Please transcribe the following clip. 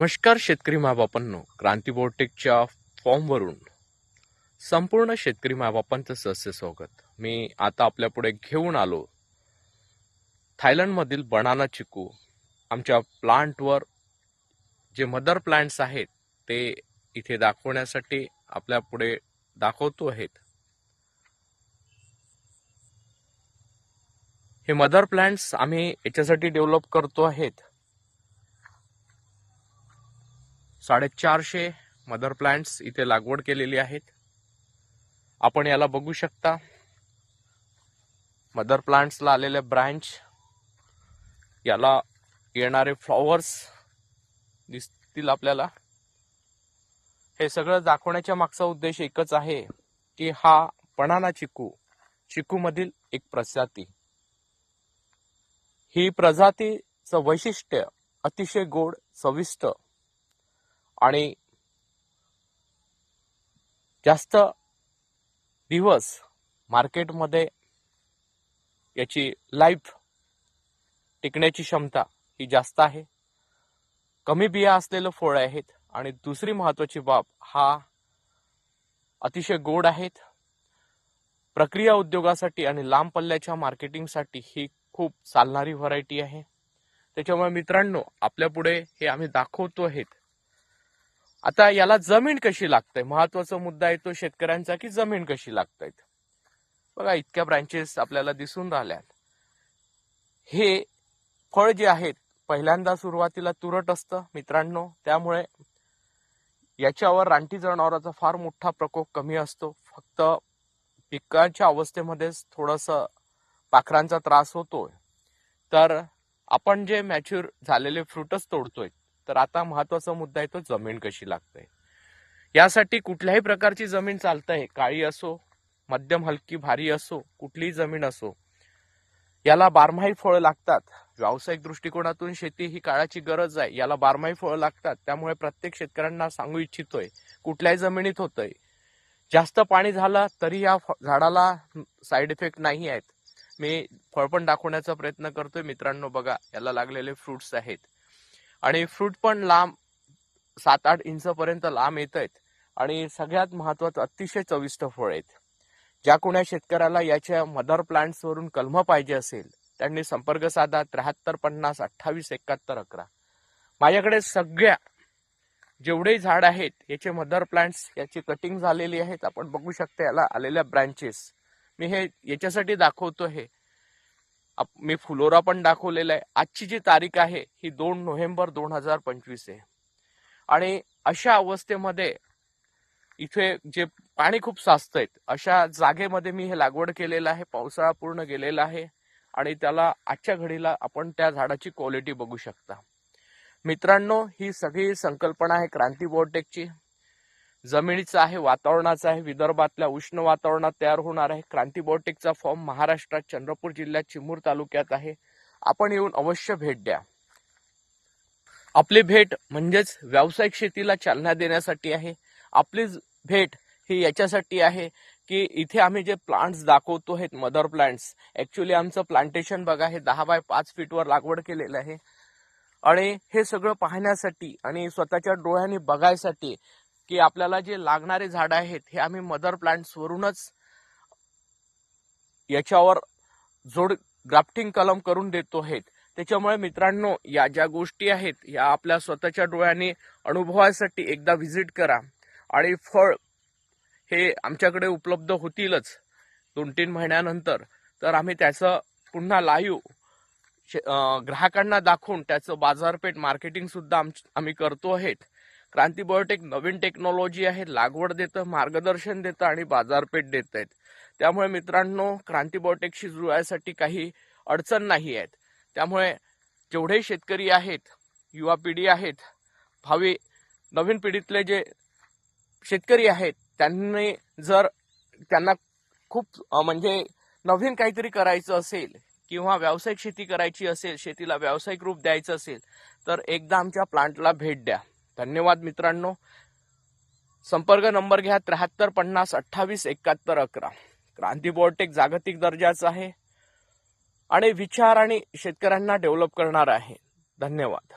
नमस्कार शेतकरी मायबापांनो. क्रांती बोर्टेकच्या फॉर्मवरून संपूर्ण शेतकरी मायबापांचं सहस्य स्वागत. मी आता आपल्या पुढे घेऊन आलो. थायलंडमधील बनाना चिकू आमच्या प्लांटवर जे मदर प्लांट्स आहेत ते इथे दाखवण्यासाठी आपल्या पुढे दाखवतो आहेत. हे मदर प्लांट्स आम्ही याच्यासाठी डेव्हलप करतो आहेत. साडेचारशे मदर प्लांट्स इथे लागवड केलेली आहेत. आपण याला बघू शकता. मदर प्लांट्सला आलेले ब्रँच याला येणारे फ्लॉवर्स दिसतील आपल्याला. हे सगळं दाखवण्याच्या मागचा उद्देश एकच आहे की हा बनाना चिकू चिकूमधील एक प्रजाती. ही प्रजातीचं वैशिष्ट्य अतिशय गोड चविष्ट आणि जास्त दिवस मार्केटमध्ये याची लाईफ टिकण्याची क्षमता ही जास्त आहे. कमी बिया असलेलं फळ आहेत आणि दुसरी महत्वाची बाब हा अतिशय गोड आहेत. प्रक्रिया उद्योगासाठी आणि लांब पल्ल्याच्या मार्केटिंगसाठी ही खूप चालणारी व्हरायटी आहे. त्याच्यामुळे मित्रांनो आपल्या पुढे हे आम्ही दाखवतो आहेत. आता याला जमीन कशी लागते? महत्त्वाचा मुद्दा येतो शेतकऱ्यांचा की जमीन कशी लागतायत बघा इतक्या ब्रांचेस आपल्याला दिसून राहिल्यात. हे फळ जे आहेत पहिल्यांदा सुरुवातीला तुरट असतं मित्रांनो. त्यामुळे याच्यावर रानटी जनावरांचा फार मोठा प्रकोप कमी असतो. फक्त पिकाच्या अवस्थेमध्येच थोडस पाखरांचा त्रास होतोय. तर आपण जे मॅच्युअर झालेले फ्रुटच तोडतोय तर आता महत्त्वाचा मुद्दा आहे तो जमीन कशी लागते. यासाठी कुठल्याही प्रकारची जमीन चालतंय काळी असो मध्यम हलकी भारी असो कुठलीही जमीन असो याला बारमाही फळं लागतात. व्यावसायिक दृष्टिकोनातून शेती ही काळाची गरज आहे याला बारमाही फळं लागतात. त्यामुळे प्रत्येक शेतकऱ्यांना सांगू इच्छितोय कुठल्याही जमिनीत होतंय. जास्त पाणी झालं तरी या झाडाला साईड इफेक्ट नाही आहेत. मी फळ पण दाखवण्याचा प्रयत्न करतोय. मित्रांनो बघा याला लागलेले फ्रुट्स आहेत. आणि फ्रूट पण लांब सात आठ इंचपर्यंत लांब येत आहेत आणि सगळ्यात महत्वाचं अतिशय चविष्ट फळ आहेत. ज्या कोण्या शेतकऱ्याला याच्या मदर प्लांट्सवरून कलम पाहिजे असेल त्यांनी संपर्क साधा त्र्याहत्तर पन्नास अठ्ठावीस एकाहत्तर अकरा. माझ्याकडे सगळ्या जेवढे झाड आहेत याचे मदर प्लांट्स याची कटिंग झालेली आहेत. आपण बघू शकता याला आलेल्या ब्रांचेस. मी हे याच्यासाठी दाखवतो हे. मी फुलोरा पण दाखवलेला आहे. आजची जी तारीख आहे ही दोन नोव्हेंबर दोन हजार पंचवीस आहे. आणि अशा अवस्थेमध्ये इथे जे पाणी खूप साचत आहेत अशा जागेमध्ये मी हे लागवड केलेलं आहे पावसाळा पूर्ण गेलेला आहे आणि त्याला आजच्या घडीला आपण त्या झाडाची क्वालिटी बघू शकता. मित्रांनो ही सगळी संकल्पना आहे क्रांती बोर्टेकची जमिनीचं आहे वातावरणाचं आहे विदर्भातल्या उष्ण वातावरणात तयार होणार आहे. क्रांती फॉर्म महाराष्ट्रात चंद्रपूर जिल्ह्यात चिमूर तालुक्यात आहे. आपण येऊन अवश्य भेट द्या. आपली भेट म्हणजेच व्यावसायिक शेतीला चालना देण्यासाठी आहे. आपली भेट ही याच्यासाठी आहे की इथे आम्ही जे प्लांट्स दाखवतो आहेत मदर प्लांट्स ऍक्च्युली आमचं प्लांटेशन बघा हे दहा बाय पाच फीटवर लागवड केलेलं आहे. आणि हे सगळं पाहण्यासाठी आणि स्वतःच्या डोळ्यांनी बघायसाठी की आपल्याला जे लागणारे झाड आहेत हे आम्ही मदर प्लांट्सवरूनच याच्यावर जोड ग्राफ्टिंग कलम करून देतो आहेत. त्याच्यामुळे मित्रांनो या ज्या गोष्टी आहेत या आपल्या स्वतःच्या डोळ्याने अनुभवासाठी एकदा व्हिजिट करा. आणि फळ हे आमच्याकडे उपलब्ध होतीलच दोन तीन महिन्यानंतर. तर आम्ही त्याचं पुन्हा लाईव्ह ग्राहकांना दाखवून त्याचं बाजारपेठ मार्केटिंग सुद्धा आम आम्ही करतो आहेत. क्रांतीबायोटेक नवीन टेक्नॉलॉजी आहे लागवड देतं मार्गदर्शन देतं आणि बाजारपेठ देत आहेत. त्यामुळे मित्रांनो क्रांतीबायोटेकशी जुळायसाठी काही अडचण नाही आहेत. त्यामुळे जेवढे शेतकरी आहेत युवा पिढी आहेत भावी नवीन पिढीतले जे शेतकरी आहेत त्यांनी जर त्यांना खूप म्हणजे नवीन काहीतरी करायचं असेल किंवा व्यावसायिक शेती करायची असेल शेतीला व्यावसायिक रूप द्यायचं असेल तर एकदा आमच्या प्लांटला भेट द्या. धन्यवाद मित्रांनो. संपर्क नंबर घ्या त्र्याहत्तर पन्नास अठ्ठावीस एकाहत्तर अकरा. क्रांती बोर्टेक जागतिक दर्जाचं आहे आणि विचार आणि शेतकऱ्यांना डेव्हलप करणार आहे. धन्यवाद.